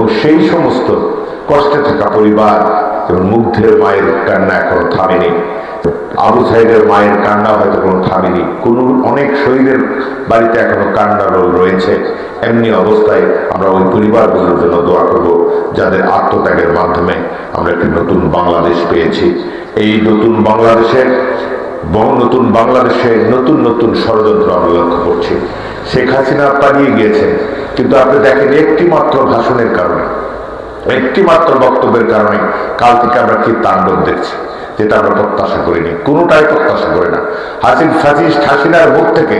এবং সেই সমস্ত কষ্টে থাকা পরিবার এবং মুগ্ধের মায়ের কান্না এখনও থামেনি। আবু সাইদের মায়ের কান্না হয়তো কোনো থামেনি। কোন অনেক শহীদের বাড়িতে এখনও কান্না রয়েছে। এমনি অবস্থায় আমরা ওই পরিবারগুলোর জন্য দোয়া করব, যাদের আত্মত্যাগের মাধ্যমে আমরা একটি নতুন বাংলাদেশ পেয়েছি। এই নতুন বাংলাদেশের নতুন বাংলাদেশে নতুন নতুন ষড়যন্ত্র আমরা লক্ষ্য করছি। শেখ হাসিনা পালিয়ে গিয়েছেন। কিন্তু আপনি দেখেন একটি মাত্র ভাষণের কারণে একটি মাত্র বক্তব্যের কারণে কাল থেকে আমরা কি তাণ্ডব দেখছি, যেটা আমরা প্রত্যাশা করিনি। কোনোটাই প্রত্যাশা করি না। হাসিন ফাসিস্ট হাসিনার মুখ থেকে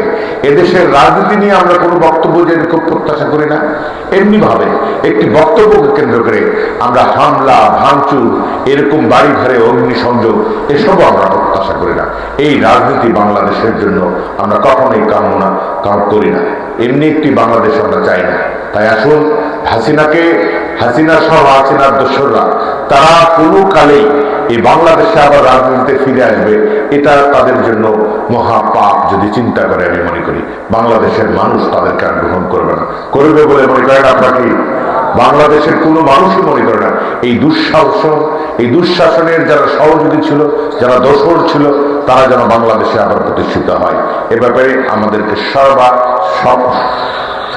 এদেশের রাজনীতি নিয়ে আমরা কোনো বক্তব্য যেরকম প্রত্যাশা করি না। এমনিভাবে একটি বক্তব্যকে কেন্দ্র করে আমরা হামলা, ভাঙচুর, এরকম বাড়ি ঘরে অগ্নিসংযোগ, এসবও আমরা প্রত্যাশা করি না। এই রাজনীতি বাংলাদেশের জন্য আমরা কখনোই কামনা কাম করি না। এমনি একটি বাংলাদেশ আমরা চাই না। তাই আসুন, হাসিনাকে, হাসিনা সহ হাসিনার দোসররা তারা কোনো কালেই এই বাংলাদেশে আবার রাজনীতিতে ফিরে আসবে, এটা তাদের জন্য মহা পাপ যদি চিন্তা করে, আমি মনে করি। বাংলাদেশের মানুষ তাদেরকে আর গ্রহণ করবে না। করবে বলে মনে করেন আপনাকে? বাংলাদেশের কোনো মানুষই মনে করে না। এই দুঃশাসন, এই দুঃশাসনের যারা সহযোগী ছিল, যারা দোসর ছিল, তারা যেন বাংলাদেশে আবার প্রতিষ্ঠিত হয়। এ ব্যাপারে আমাদেরকে সর্বা, সব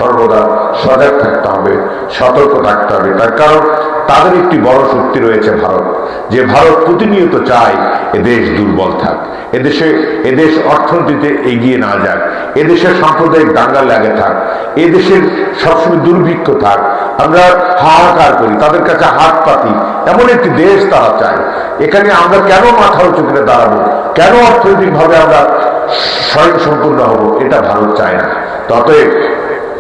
সর্বদা সজাগ থাকতে হবে, সতর্ক থাকতে হবে। তার কারণ, তাদের একটি বড় শক্তি রয়েছে ভারত। যে ভারত প্রতিনিয়ত চায়, এ দেশ দুর্বল থাক। এদেশে এদেশ অর্থনীতিতে এগিয়ে না যাক। এদেশের সাম্প্রদায়িক দাঙ্গা লাগে থাক। এদেশের সবসময় দুর্ভিক্ষ থাক। আমরা হাহাকার করি, তাদের কাছে হাত পাতি। এমন একটি দেশ তারা চায়। এখানে আমরা কেন মাথা উঁচু করে দাঁড়াবো? কেন অর্থনৈতিকভাবে আমরা স্বয়ং সম্পূর্ণ হব? এটা ভারত চায় না। ততএব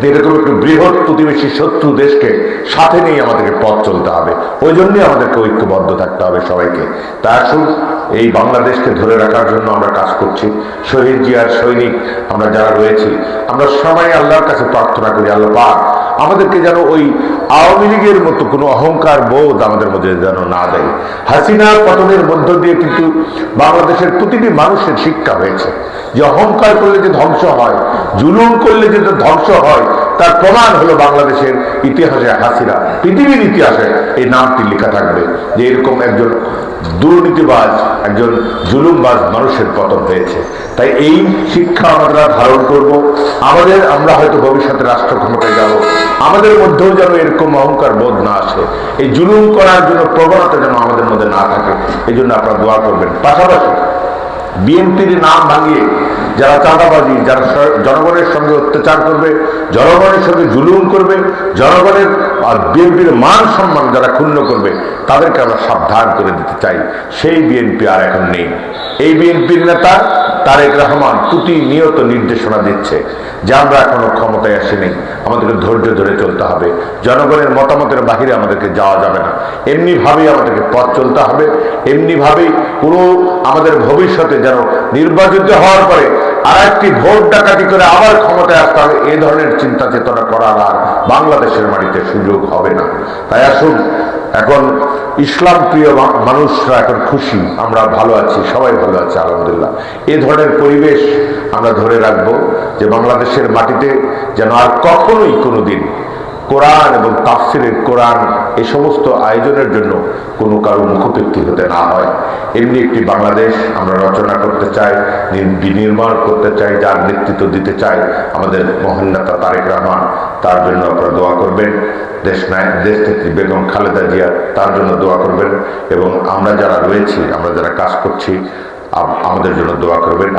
এরকম একটু বৃহৎ প্রতিবেশী শত্রু দেশকে সাথে নিয়ে আমাদেরকে পথ চলতে হবে। ওই জন্যই আমাদেরকে ঐক্যবদ্ধ থাকতে হবে সবাইকে। তা আসুন, এই বাংলাদেশকে ধরে রাখার জন্য আমরা কাজ করছি। শহীদ জিয়ার সৈনিক আমরা যারা রয়েছি, আমরা সবাই আল্লাহর কাছে প্রার্থনা করি, আল্লাহ পাক আমাদেরকে যেন ওই আওয়ামী লীগের মতো কোনো অহংকার বোধ আমাদের মধ্যে যেন না দেয়। হাসিনার পতনের মধ্য দিয়ে কিন্তু বাংলাদেশের প্রতিটি মানুষের শিক্ষা হয়েছে যে অহংকার করলে যে ধ্বংস হয়, জুলুম করলে যে ধ্বংস হয়, তার প্রমাণ হলো বাংলাদেশের ইতিহাসে হাসিনা। পৃথিবীর ইতিহাসে এই নামটি লেখা থাকবে যে এরকম একজন দুর্নীতিবাজ, একজন জুলুমবাজ মানুষের পতন হয়েছে। তাই এই শিক্ষা আমরা ধারণ করব। আমাদের, আমরা হয়তো ভবিষ্যতে রাষ্ট্র ক্ষমতায় যাব। আমাদের মধ্যেও যেন এরকম অহংকার বোধ না আসে। এই জুলুম করার জন্য প্রবণতা যেন আমাদের মধ্যে না থাকে, এই জন্য আপনারা দোয়া করবেন। পাশাপাশি বিএনপির নাম ভাঙিয়ে যারা চাঁদাবাজি, যারা জনগণের সঙ্গে অত্যাচার করবে, জনগণের সঙ্গে জুলুম করবে, জনগণের আর বিএনপির মান সম্মান যারা ক্ষুণ্ণ করবে, তাদেরকে আমরা সাবধান করে দিতে চাই। সেই বিএনপি আর এখন নেই। এই বিএনপির নেতা তারেক রহমান প্রতিনিয়ত নির্দেশনা দিচ্ছে, যে আমরা এখনও ক্ষমতায় আসিনি। আমাদেরকে ধৈর্য ধরে চলতে হবে। জনগণের মতামতের বাহিরে আমাদেরকে যাওয়া যাবে না। এমনিভাবেই আমাদেরকে পথ চলতে হবে। এমনিভাবেই কোনো আমাদের ভবিষ্যতে যেন নির্বাচিত হওয়ার পরে আর একটি ভোট ডাকাতি করে আবার ক্ষমতায় আসতে হবে, এ ধরনের চিন্তা চেতনা করার আর বাংলাদেশের মাটিতে সুযোগ হবে না। তাই আসুন এখন ইসলাম প্রিয় মানুষরা এখন খুশি, আমরা ভালো আছি, সবাই ভালো আছে, আলহামদুলিল্লাহ। এ ধরনের পরিবেশ আমরা ধরে রাখব যে বাংলাদেশের মাটিতে যেন আর কখনোই কোনোদিন কোরআন এবং তাফসিরের কোরআন এই সমস্ত আয়োজনের জন্য কোনো কারও মুখোপেক্ষি হতে না হয়। এমনি একটি বাংলাদেশ আমরা রচনা করতে চাই বিনির্মাণ করতে চাই, যার নেতৃত্ব দিতে চাই আমাদের মহান নেতা তারেক রহমান। তার জন্য আপনারা দোয়া করবেন। দেশ নায় দেশ নেত্রী বেগম খালেদা জিয়া, তার জন্য দোয়া করবেন। এবং আমরা যারা রয়েছি, আমরা যারা কাজ করছি আমাদের জন্য দোয়া করবেন।